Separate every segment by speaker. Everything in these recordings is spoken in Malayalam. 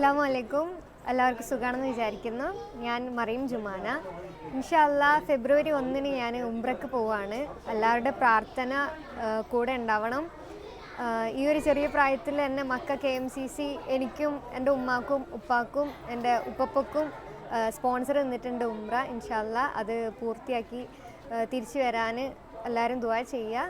Speaker 1: അസ്സാം വലൈക്കും എല്ലാവർക്കും സുഖമാണെന്ന് വിചാരിക്കുന്നു. ഞാൻ മറിയം ജുമാന. ഇൻഷല്ല ഫെബ്രുവരി ഒന്നിന് ഞാൻ ഉംബ്രക്ക് പോവാണ്. എല്ലാവരുടെ പ്രാർത്ഥന കൂടെ ഉണ്ടാവണം. ഈ ഒരു ചെറിയ പ്രായത്തിൽ എന്റെ മക്ക കെ എം സി സി എനിക്കും എന്റെ ഉമ്മാക്കും ഉപ്പാക്കും എന്റെ ഉപ്പപ്പക്കും സ്പോൺസർ നിന്നിട്ടുണ്ട് ഉംറ. ഇൻഷല്ല അത് പൂർത്തിയാക്കി തിരിച്ചു വരാൻ എല്ലാവരും ദുവാ ചെയ്യുക.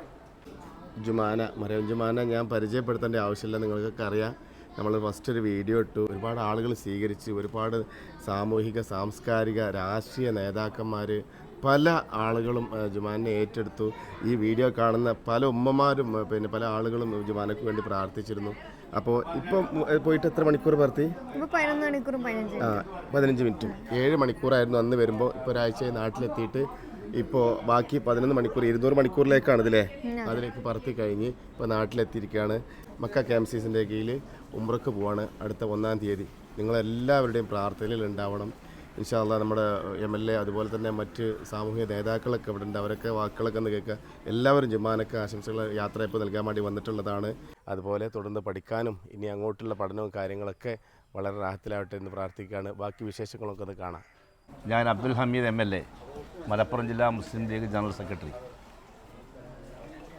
Speaker 2: ജുമാന മറിയം ജുമാന. ഞാൻ പരിചയപ്പെടുത്തേണ്ട ആവശ്യമില്ല. നിങ്ങൾക്കൊക്കെ അറിയാം. നമ്മൾ ഫസ്റ്റ് ഒരു വീഡിയോ ഇട്ടു. ഒരുപാട് ആളുകൾ സ്വീകരിച്ച് ഒരുപാട് സാമൂഹിക സാംസ്കാരിക രാഷ്ട്രീയ നേതാക്കന്മാർ പല ആളുകളും ജുമാനെ ഏറ്റെടുത്തു. ഈ വീഡിയോ കാണുന്ന പല ഉമ്മമാരും പിന്നെ പല ആളുകളും ജുമാനക്ക് വേണ്ടി പ്രാർത്ഥിച്ചിരുന്നു. അപ്പോൾ ഇപ്പം പോയിട്ട് എത്ര മണിക്കൂർ പറത്തി
Speaker 1: പതിനഞ്ച്
Speaker 2: മിനിറ്റും. ഏഴ് മണിക്കൂറായിരുന്നു അന്ന് വരുമ്പോൾ ഇപ്പോൾ ഒരാഴ്ച നാട്ടിലെത്തിയിട്ട്. ഇപ്പോൾ ബാക്കി പതിനൊന്ന് മണിക്കൂർ ഇരുന്നൂറ് മണിക്കൂറിലേക്കാണ് ഇതിലെ അതിലേക്ക് പറത്തി കഴിഞ്ഞ് ഇപ്പോൾ നാട്ടിലെത്തിയിരിക്കുകയാണ്. മക്ക ക്യാമ്പ് ക്യാംസീസിന്റെ കീഴിൽ ഉമ്രക്ക് പോവാണ് അടുത്ത ഒന്നാം തീയതി. നിങ്ങളെല്ലാവരുടെയും പ്രാർത്ഥനയിൽ ഉണ്ടാവണം. ഇൻഷാല്ല നമ്മുടെ എം എൽ എ അതുപോലെ തന്നെ മറ്റ് സാമൂഹിക നേതാക്കളൊക്കെ ഇവിടെ ഉണ്ട്. അവരൊക്കെ വാക്കുകളൊക്കെ ഒന്ന് കേൾക്കുക. എല്ലാവരും ജുമാനൊക്കെ ആശംസകൾ യാത്രയപ്പ് നൽകാൻ വേണ്ടി വന്നിട്ടുള്ളതാണ്. അതുപോലെ തുടർന്ന് പഠിക്കാനും ഇനി അങ്ങോട്ടുള്ള പഠനവും കാര്യങ്ങളൊക്കെ വളരെ റാഹത്തിലാവട്ടെ എന്ന് പ്രാർത്ഥിക്കുകയാണ്. ബാക്കി വിശേഷങ്ങളൊക്കെ ഒന്ന് കാണാം.
Speaker 3: ഞാൻ Abdul Hameed M L A Malappuram ജില്ലാ മുസ്ലിം ലീഗ് ജനറൽ സെക്രട്ടറി.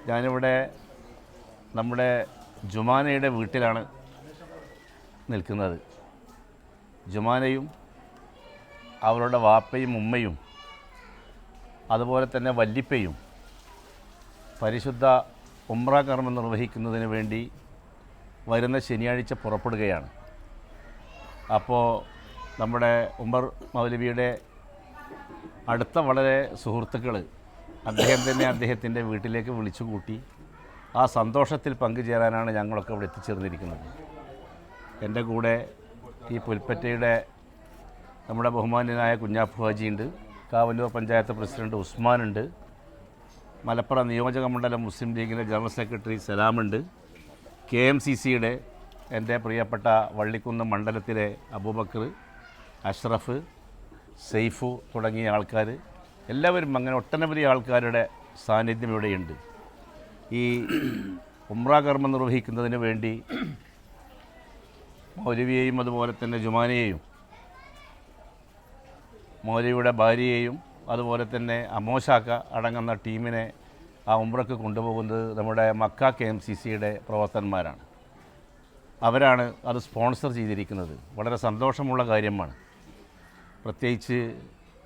Speaker 3: ഞാനിവിടെ നമ്മുടെ ജുമാനയുടെ വീട്ടിലാണ് നിൽക്കുന്നത്. ജുമാനയും അവരുടെ വാപ്പയും ഉമ്മയും അതുപോലെ തന്നെ വല്ലിപ്പയും പരിശുദ്ധ ഉമ്ര കർമ്മം നിർവഹിക്കുന്നതിന് വേണ്ടി വരുന്ന ശനിയാഴ്ച പുറപ്പെടുകയാണ്. അപ്പോൾ നമ്മുടെ ഉമർ മൗലവിയുടെ അടുത്ത വളരെ സുഹൃത്തുക്കൾ അദ്ദേഹം തന്നെ അദ്ദേഹത്തിന്റെ വീട്ടിലേക്ക് വിളിച്ചു കൂട്ടി ആ സന്തോഷത്തിൽ പങ്കുചേരാനാണ് ഞങ്ങളൊക്കെ ഇവിടെ എത്തിച്ചേർന്നിരിക്കുന്നത്. എന്റെ കൂടെ ഈ പുൽപ്പറ്റയുടെ നമ്മുടെ ബഹുമാന്യനായ കുഞ്ഞാപ്പു ഉണ്ട് കാവല്ലൂർ പഞ്ചായത്ത് പ്രസിഡന്റ് ഉസ്മാനുണ്ട്. മലപ്പുറം നിയോജക മണ്ഡലം മുസ്ലിം ലീഗിന്റെ ജനറൽ സെക്രട്ടറി സലാമുണ്ട്. കെ എം സി സിയുടെ എന്റെ പ്രിയപ്പെട്ട വള്ളിക്കുന്ന് മണ്ഡലത്തിലെ അബൂബക്കർ അഷ്റഫ് സെയ്ഫു തുടങ്ങിയ ആൾക്കാർ എല്ലാവരും അങ്ങനെ ഒട്ടനവധി ആൾക്കാരുടെ സാന്നിധ്യം ഇവിടെയുണ്ട്. ഈ ഉമ്ര കർമ്മം നിർവഹിക്കുന്നതിന് വേണ്ടി മൗലവിയെയും അതുപോലെ തന്നെ ജുമാനയെയും മൗലവിയുടെ ഭാര്യയെയും അതുപോലെ തന്നെ അമോശാക്ക അടങ്ങുന്ന ടീമിനെ ആ ഉമ്രക്ക് കൊണ്ടുപോകുന്നത് നമ്മുടെ മക്ക കെ എം സി സിയുടെ പ്രവർത്തകന്മാരാണ്. അവരാണ് അത് സ്പോൺസർ ചെയ്തിരിക്കുന്നത്. വളരെ സന്തോഷമുള്ള കാര്യമാണ്. പ്രത്യേകിച്ച്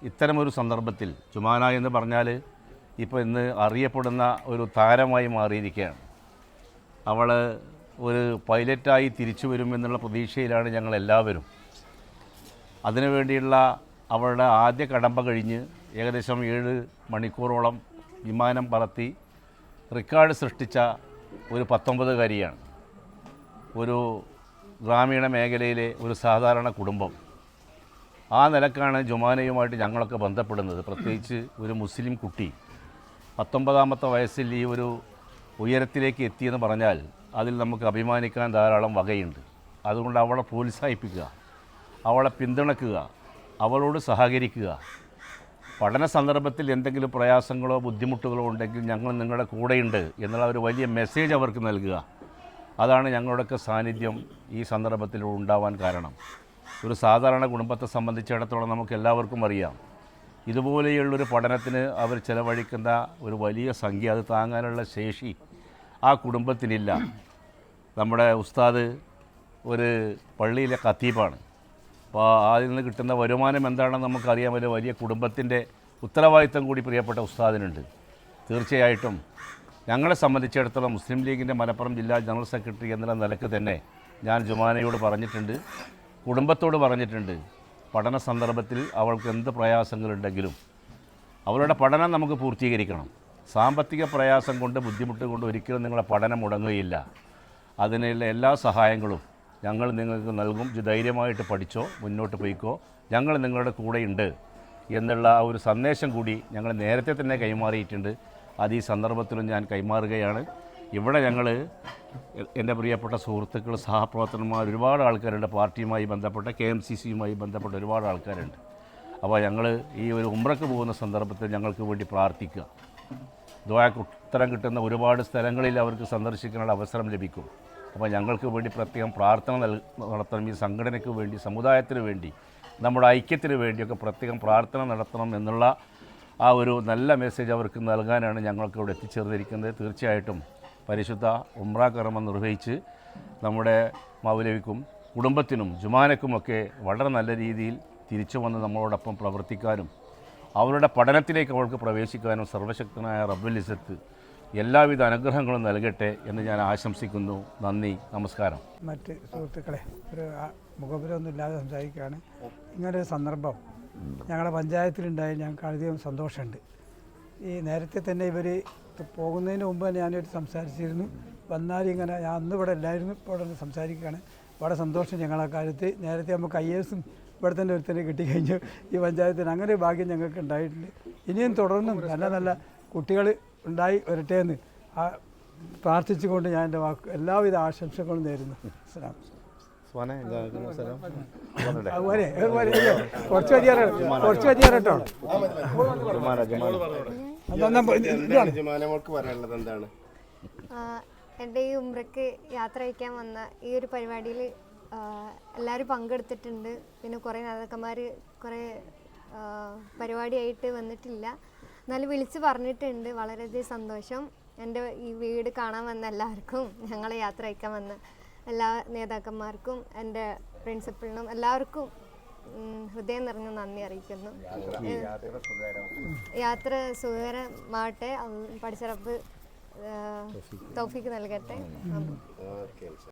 Speaker 3: ഇത്തരമൊരു സന്ദർഭത്തിൽ ചുമാന എന്ന് പറഞ്ഞാൽ ഇപ്പോൾ ഇന്ന് അറിയപ്പെടുന്ന ഒരു താരമായി മാറിയിരിക്കുകയാണ്. അവൾ ഒരു പൈലറ്റായി തിരിച്ചു വരുമെന്നുള്ള പ്രതീക്ഷയിലാണ് ഞങ്ങൾ എല്ലാവരും അതിനുവേണ്ടിയുള്ള അവളുടെ ആദ്യ കടമ്പ കഴിഞ്ഞ് ഏകദേശം ഏഴ് മണിക്കൂറോളം വിമാനം പറത്തി റെക്കോർഡ് സൃഷ്ടിച്ച ഒരു പത്തൊമ്പതുകാരിയാണ്. ഒരു ഗ്രാമീണ മേഖലയിലെ ഒരു സാധാരണ കുടുംബം. ആ നിലക്കാണ് ജുമാനയുമായിട്ട് ഞങ്ങളൊക്കെ ബന്ധപ്പെടുന്നത്. പ്രത്യേകിച്ച് ഒരു മുസ്ലിം കുട്ടി പത്തൊമ്പതാമത്തെ വയസ്സിൽ ഈ ഒരു ഉയരത്തിലേക്ക് എത്തിയെന്ന് പറഞ്ഞാൽ അതിൽ നമുക്ക് അഭിമാനിക്കാൻ ധാരാളം വകയുണ്ട്. അതുകൊണ്ട് അവളെ പ്രോത്സാഹിപ്പിക്കുക അവളെ പിന്തുണക്കുക അവളോട് സഹകരിക്കുക. പഠന സന്ദർഭത്തിൽ എന്തെങ്കിലും പ്രയാസങ്ങളോ ബുദ്ധിമുട്ടുകളോ ഉണ്ടെങ്കിൽ ഞങ്ങൾ നിങ്ങളുടെ കൂടെയുണ്ട് എന്നുള്ള ഒരു വലിയ മെസ്സേജ് അവർക്ക് നൽകുക. അതാണ് ഞങ്ങളുടെയൊക്കെ സാന്നിധ്യം ഈ സന്ദർഭത്തിൽ ഉണ്ടാവാൻ കാരണം. ഒരു സാധാരണ കുടുംബത്തെ സംബന്ധിച്ചിടത്തോളം നമുക്ക് എല്ലാവർക്കും അറിയാം. ഇതുപോലെയുള്ളൊരു പഠനത്തിന് അവർ ചിലവഴിക്കുന്ന ഒരു വലിയ സംഖ്യ അത് താങ്ങാനുള്ള ശേഷി ആ കുടുംബത്തിനില്ല. നമ്മുടെ ഉസ്താദ് ഒരു പള്ളിയിലെ ഖത്തീബാണ്. അപ്പോൾ അതിൽ നിന്ന് കിട്ടുന്ന വരുമാനം എന്താണെന്ന് നമുക്കറിയാൻ ഒരു വലിയ കുടുംബത്തിന്റെ ഉത്തരവാദിത്തം കൂടി പ്രിയപ്പെട്ട ഉസ്താദിനുണ്ട്. തീർച്ചയായിട്ടും ഞങ്ങളെ സംബന്ധിച്ചിടത്തോളം മുസ്ലിം ലീഗിന്റെ മലപ്പുറം ജില്ലാ ജനറൽ സെക്രട്ടറി എന്നുള്ള നിലയ്ക്ക് തന്നെ ഞാൻ ജുമാനയോട് പറഞ്ഞിട്ടുണ്ട്. കുടുംബത്തോട് പറഞ്ഞിട്ടുണ്ട് പഠന സന്ദർഭത്തിൽ അവൾക്ക് എന്ത് പ്രയാസങ്ങളുണ്ടെങ്കിലും അവളുടെ പഠനം നമുക്ക് പൂർത്തീകരിക്കണം. സാമ്പത്തിക പ്രയാസം കൊണ്ട് ബുദ്ധിമുട്ട് കൊണ്ട് ഒരിക്കലും നിങ്ങളുടെ പഠനം മുടങ്ങുകയില്ല. അതിനുള്ള എല്ലാ സഹായങ്ങളും ഞങ്ങൾ നിങ്ങൾക്ക് നൽകും. ധൈര്യമായിട്ട് പഠിച്ചോ മുന്നോട്ട് പോയിക്കോ. ഞങ്ങൾ നിങ്ങളുടെ കൂടെയുണ്ട് എന്നുള്ള ആ ഒരു സന്ദേശം കൂടി ഞങ്ങൾ നേരത്തെ തന്നെ കൈമാറിയിട്ടുണ്ട്. അത് ഈ സന്ദർഭത്തിലും ഞാൻ കൈമാറുകയാണ്. ഇവിടെ ഞങ്ങൾ എന്റെ പ്രിയപ്പെട്ട സുഹൃത്തുക്കൾ സഹപ്രവർത്തകന്മാർ ഒരുപാട് ആൾക്കാരുണ്ട്. പാർട്ടിയുമായി ബന്ധപ്പെട്ട കെ എം സി സിയുമായി ബന്ധപ്പെട്ട ഒരുപാട് ആൾക്കാരുണ്ട്. അപ്പോൾ ഞങ്ങൾ ഈ ഒരു ഉമ്രക്ക് പോകുന്ന സന്ദർഭത്തിൽ ഞങ്ങൾക്ക് വേണ്ടി പ്രാർത്ഥിക്കുക. ദ്വാക്ക് ഉത്തരം കിട്ടുന്ന ഒരുപാട് സ്ഥലങ്ങളിൽ അവർക്ക് സന്ദർശിക്കാനുള്ള അവസരം ലഭിക്കും. അപ്പോൾ ഞങ്ങൾക്ക് വേണ്ടി പ്രത്യേകം പ്രാർത്ഥന നൽ നടത്തണം. ഈ സംഘടനയ്ക്ക് വേണ്ടി സമുദായത്തിന് വേണ്ടി നമ്മുടെ ഐക്യത്തിന് വേണ്ടിയൊക്കെ പ്രത്യേകം പ്രാർത്ഥന നടത്തണം എന്നുള്ള ആ ഒരു നല്ല മെസ്സേജ് അവർക്ക് നൽകാനാണ് ഞങ്ങൾക്ക് ഇവിടെ എത്തിച്ചേർന്നിരിക്കുന്നത്. തീർച്ചയായിട്ടും പരിശുദ്ധ ഉമ്ര കർമ്മം നിർവഹിച്ച് നമ്മുടെ മൗലവിക്കും കുടുംബത്തിനും ജുമാനക്കുമൊക്കെ വളരെ നല്ല രീതിയിൽ തിരിച്ചു വന്ന് നമ്മളോടൊപ്പം പ്രവർത്തിക്കാനും അവരുടെ പഠനത്തിലേക്ക് അവൾക്ക് പ്രവേശിക്കാനും സർവശക്തനായ റബ്ബുൽ ഇസത്ത് എല്ലാവിധ അനുഗ്രഹങ്ങളും നൽകട്ടെ എന്ന് ഞാൻ ആശംസിക്കുന്നു. നന്ദി. നമസ്കാരം.
Speaker 4: മറ്റ് സുഹൃത്തുക്കളെ ഒരു മുഖപുരമൊന്നും ഇല്ലാതെ സംസാരിക്കുകയാണ്. ഇങ്ങനൊരു സന്ദർഭം ഞങ്ങളുടെ പഞ്ചായത്തിലുണ്ടായി ഞങ്ങൾക്ക് അധികം സന്തോഷമുണ്ട്. ഈ നേരത്തെ തന്നെ ഇവർ പോകുന്നതിന് മുമ്പ് തന്നെ സംസാരിച്ചിരുന്നു. വന്നാൽ ഇങ്ങനെ ഞാൻ അന്ന് ഇവിടെ ഇല്ലായിരുന്നു ഇപ്പോൾ ഇവിടെ സംസാരിക്കുകയാണ്. വളരെ സന്തോഷം ഞങ്ങളെ കാര്യത്ത് നേരത്തെ നമുക്ക് ഐ എസും ഇവിടെ തന്നെ ഒരുത്തന്നെ കിട്ടിക്കഴിഞ്ഞു. ഈ പഞ്ചായത്തിന് അങ്ങനെ ഒരു ഭാഗ്യം ഞങ്ങൾക്ക് ഉണ്ടായിട്ടുണ്ട്. ഇനിയും തുടർന്നും നല്ല നല്ല കുട്ടികൾ ഉണ്ടായി വരട്ടെ എന്ന് പ്രാർത്ഥിച്ചുകൊണ്ട് ഞാൻ എന്റെ വാക്ക് എല്ലാവിധ ആശംസകളും നേരുന്നു. അതുപോലെ ഇല്ലേ? കുറച്ച് മതിയാറോ കുറച്ച് മതിയാറോ കേട്ടോ.
Speaker 2: ജുമാനമോൾക്ക് പറയാനുള്ളത് എന്താണ്?
Speaker 1: എന്റെ ഈ ഉമ്രക്ക് യാത്ര അയക്കാൻ വന്ന ഈ ഒരു പരിപാടിയിൽ എല്ലാവരും പങ്കെടുത്തിട്ടുണ്ട്. പിന്നെ കുറേ നേതാക്കന്മാർ കുറേ പരിപാടിയായിട്ട് വന്നിട്ടില്ല. എന്നാലും വിളിച്ച് പറഞ്ഞിട്ടുണ്ട്. വളരെയധികം സന്തോഷം. എന്റെ ഈ വീട് കാണാൻ വന്ന എല്ലാവർക്കും ഞങ്ങളെ യാത്ര അയക്കാൻ വന്ന എല്ലാ നേതാക്കന്മാർക്കും എന്റെ പ്രിൻസിപ്പളിനും എല്ലാവർക്കും ഹൃദയം നിറഞ്ഞ നന്ദി അറിയിക്കുന്നു. യാത്ര സുഖകരമാവട്ടെ പഠിച്ചറപ്പ് തോഫിക്ക് നൽകട്ടെ.